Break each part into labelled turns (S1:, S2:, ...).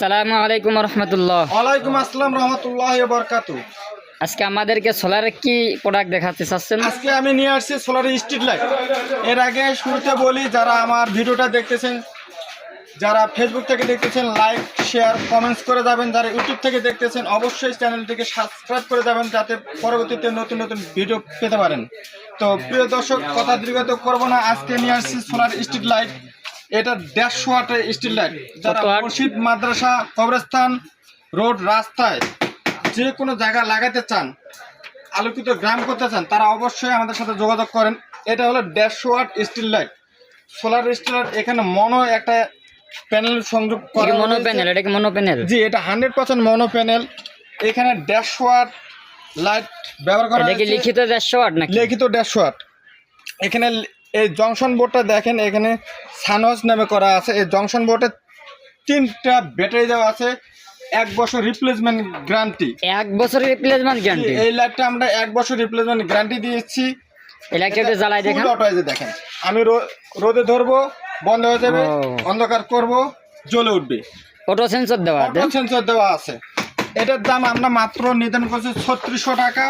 S1: সালামু আলাইকুম রহমতুল্লাহ।
S2: ওয়ালাইকুম আসসালাম রহমতুল্লাহ বরকাতু।
S1: আজকে আমাদেরকে সোলারের কি প্রোডাক্ট দেখাতে চাচ্ছেন?
S2: আজকে আমি নিয়ে আসছি সোলার স্ট্রিট লাইটের আগে শুরুতে বলি যারা আমার ভিডিওটা দেখতেছেন যারা ফেসবুক থেকে দেখতেছেন লাইক শেয়ার কমেন্টস করে যাবেন যারা ইউটিউব থেকে দেখতেছেন অবশ্যই চ্যানেলটিকে সাবস্ক্রাইব করে যাবেন যাতে পরবর্তীতে নতুন নতুন ভিডিও পেতে পারেন। তো প্রিয় দর্শক কথা দীর্ঘত করব না। আজকে নিয়ে আসছি সোলার স্ট্রিট লাইট এটা দেড়শো ওয়াটের স্ট্রিট লাইট যারা মসজিদ মাদ্রাসা কবরস্থান রোড রাস্তায় যে কোনো জায়গা লাগাতে চান আলোকিত গ্রাম করতে চান তারা অবশ্যই আমাদের সাথে যোগাযোগ করেন। এটা হলো দেড়শো watt steel light solar steel light এখানে মনো একটা প্যানেল সংযোগ করা
S1: মনো প্যানেল এটা কি মনো প্যানেল
S2: জি এটা হান্ড্রেড পার্সেন্ট মনো প্যানেল এখানে দেড়শো ওয়াট লাইট ব্যবহার করা।
S1: লিখিত দেড়শো ওয়াট নাকি?
S2: লিখিত দেড়শো ওয়াট এখানে এই জংশন বোর্ডটা দেখেন এখানে সানওয়াজ নামে করা আছে। এই জংশন বোর্ডে তিনটা ব্যাটারি দেওয়া আছে এক বছর রিপ্লেসমেন্ট গ্যারান্টি
S1: এক বছর রিপ্লেসমেন্ট গ্যারান্টি
S2: এই লাইটটা আমরা এক বছর রিপ্লেসমেন্ট গ্যারান্টি দিয়েছি।
S1: এই লাইটটা জ্বালাই দেখেন।
S2: দেখেন। আমি রোদে ধরবো বন্ধ হয়ে যাবে অন্ধকার করব জ্বলে উঠবে।
S1: অটো সেন্সর দেওয়া আছে।
S2: অটো সেন্সর দেওয়া আছে। এটার দাম আমরা মাত্র নির্ধারণ করছি ছত্রিশশো টাকা।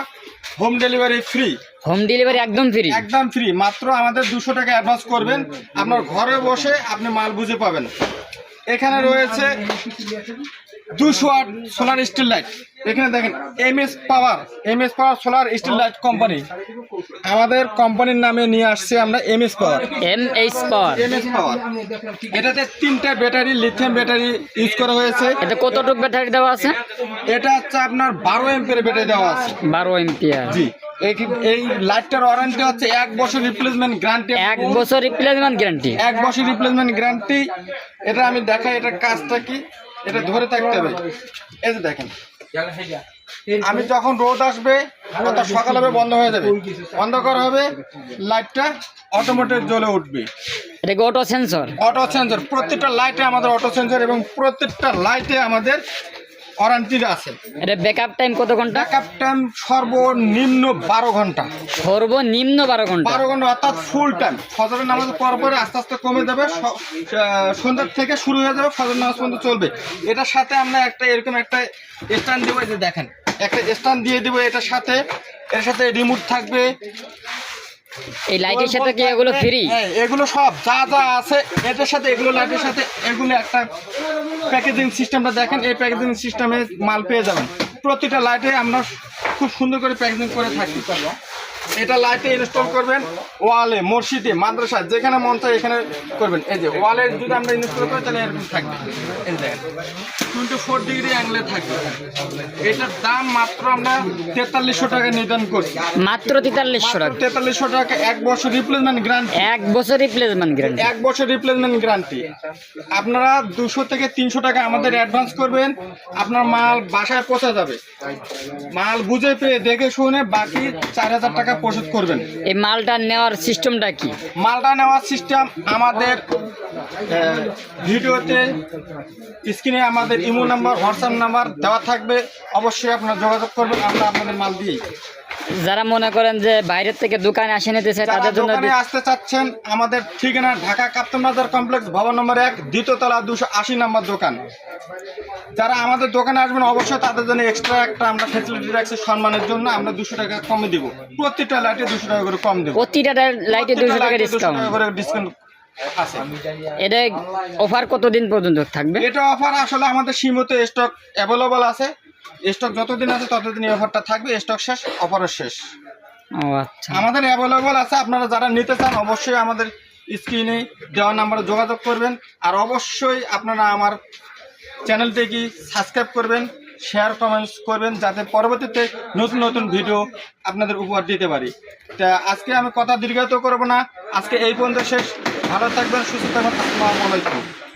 S2: Home delivery free
S1: home delivery একদম ফ্রি
S2: একদম ফ্রি মাত্র আমাদের দুশো টাকা অ্যাডভান্স করবেন। আপনার ঘরে বসে আপনি মাল বুঝে পাবেন। এখানে রয়েছে দুশো আট সোলার স্টিল লাইট এখানে দেখেন M S power M S power solar steel light company আমাদের কোম্পানির নামে নিয়ে আসছে আমরা M S power
S1: M H power
S2: M S power এটাতে তিনটা ব্যাটারি লিথিয়াম ব্যাটারি ইউজ করা হয়েছে।
S1: এতে কতটুকু ব্যাটারি দেওয়া আছে?
S2: এটা হচ্ছে আপনার বারো এমপের ব্যাটারি দেওয়া আছে।
S1: বারো এমপিয়ার
S2: জি। এই এই লাইটটার ওয়ারেন্টি হচ্ছে এক বছর রিপ্লেসমেন্ট গ্যারান্টি
S1: এক বছর রিপ্লেসমেন্ট গ্যারান্টি
S2: এক বছর রিপ্লেসমেন্ট গ্যারান্টি এটা আমি দেখাই এটার কাজটা কি? এটা ধরে থাকতে হবে। এই যে দেখেন আমি যখন রোদ আসবে অর্থাৎ সকাল হবে বন্ধ হয়ে যাবে। বন্ধ করা হবে লাইটটা অটোমেটিক জ্বলে উঠবে।
S1: এটা অটো সেন্সর
S2: অটো সেন্সর প্রত্যেকটা লাইটে আমাদের অটো সেন্সর এবং প্রত্যেকটা লাইটে আমাদের ওয়ারেন্টি আছে।
S1: এটা ব্যাকআপ টাইম কত ঘণ্টা?
S2: ব্যাকআপ টাইম সর্বনিম্ন বারো ঘণ্টা।
S1: সর্বনিম্ন বারো ঘণ্টা।
S2: বারো ঘণ্টা অর্থাৎ ফুল টাইম ফজরের নামাজ পর পরে আস্তে আস্তে কমে যাবে থেকে শুরু হয়ে যাবে নামাজ পর্যন্ত চলবে। এটার সাথে আমরা একটা এরকম একটা স্ট্যান্ড দেবো যে দেখেন। একটা স্ট্যান্ড দিয়ে দেবো এটার সাথে। এর সাথে রিমোট থাকবে।
S1: এই লাইটের সাথে কি এগুলো ফ্রি
S2: হ্যাঁ এগুলো সব যা যা আছে এটার সাথে এগুলো লাইটের সাথে এগুলো একটা প্যাকেজিং সিস্টেমটা দেখেন এই প্যাকেজিং সিস্টেমে মাল পেয়ে যাবেন। প্রতিটা লাইটে আমরা খুব সুন্দর করে প্যাকেজিং করে থাকি এটা লাইটে ইনস্টল করবেন ওয়ালে মসজিদে মাদ্রাসা যেখানে মন চায় এখানে করবেন। এই যে ওয়ালে যদি আমরা ইনস্টল করি তাহলে এরকম থাকবে। এই দেখেন টোয়েন্টি ফোর ডিগ্রি অ্যাঙ্গেলে থাকবে। এটার দাম মাত্র আমরা তেতাল্লিশশো টাকা নির্ধারণ করছি।
S1: মাত্র তেতাল্লিশশো টাকা।
S2: তেতাল্লিশশো টাকা এক বছর রিপ্লেসমেন্ট গ্রান্ট
S1: এক বছর রিপ্লেসমেন্ট গ্যারান্টি
S2: এক বছর রিপ্লেসমেন্ট গ্যারান্টি আপনারা দুশো থেকে তিনশো টাকা আমাদের অ্যাডভান্স করবেন। আপনার মাল বাসায় পৌঁছে যাবে। মাল বুঝে পেয়ে দেখে শুনে বাকি চার হাজার টাকা পরিশোধ করবেন।
S1: এই মালটা নেওয়ার সিস্টেমটা কি?
S2: মালটা নেওয়ার সিস্টেম আমাদের ভিডিওতে স্ক্রিনে আমাদের ইমো নাম্বার হোয়াটসঅ্যাপ নাম্বার দেওয়া থাকবে। অবশ্যই আপনারা যোগাযোগ করবেন আমরা আপনাদের মাল দিই।
S1: যারা মনে করেন যে বাইরের থেকে দোকানে আসে নিতে চায় তাদের জন্য
S2: দোকানে আসতে চাচ্ছেন আমাদের ঠিকানা ঢাকা কাপ্তান বাজার কমপ্লেক্স ভবন নম্বর এক দ্বিতীয়তলা দুশো আশি নম্বর দোকান। যারা আমাদের দোকানে আসবেন অবশ্যই তাদের জন্য এক্সট্রা একটা আমরা ফেসিলিটি রাখছি সম্মানের জন্য। আমরা দুশো টাকা কমে দিব। প্রত্যেকটা লাইটে দুশো টাকা করে কম দেবো।
S1: প্রতিটা লাইটে দুশো টাকা ডিসকাউন্ট
S2: করে ডিসকাউন্ট আছে।
S1: এটা অফার কতদিন পর্যন্ত থাকবে?
S2: এটা অফার আসলে আমাদের সীমিত স্টক অ্যাভেলেবল আছে। স্টক যতদিন আছে ততদিন এই অফারটা থাকবে স্টক শেষ অফারও শেষ।
S1: ও আচ্ছা।
S2: আমাদের অ্যাভেলেবল আছে আপনারা যারা নিতে চান অবশ্যই আমাদের স্ক্রিনে দেওয়া নাম্বারে যোগাযোগ করবেন। আর অবশ্যই আপনারা আমার চ্যানেলটি চ্যানেলটিকে সাবস্ক্রাইব করবেন শেয়ার কমেন্টস করবেন যাতে পরবর্তীতে নতুন নতুন ভিডিও আপনাদের উপহার দিতে পারি। তা আজকে আমি কথা দীর্ঘায়িত করব না। আজকে এই পর্যন্ত শেষ। ভালো থাকবেন সুস্থ থাকবেন। আসসালামু আলাইকুম।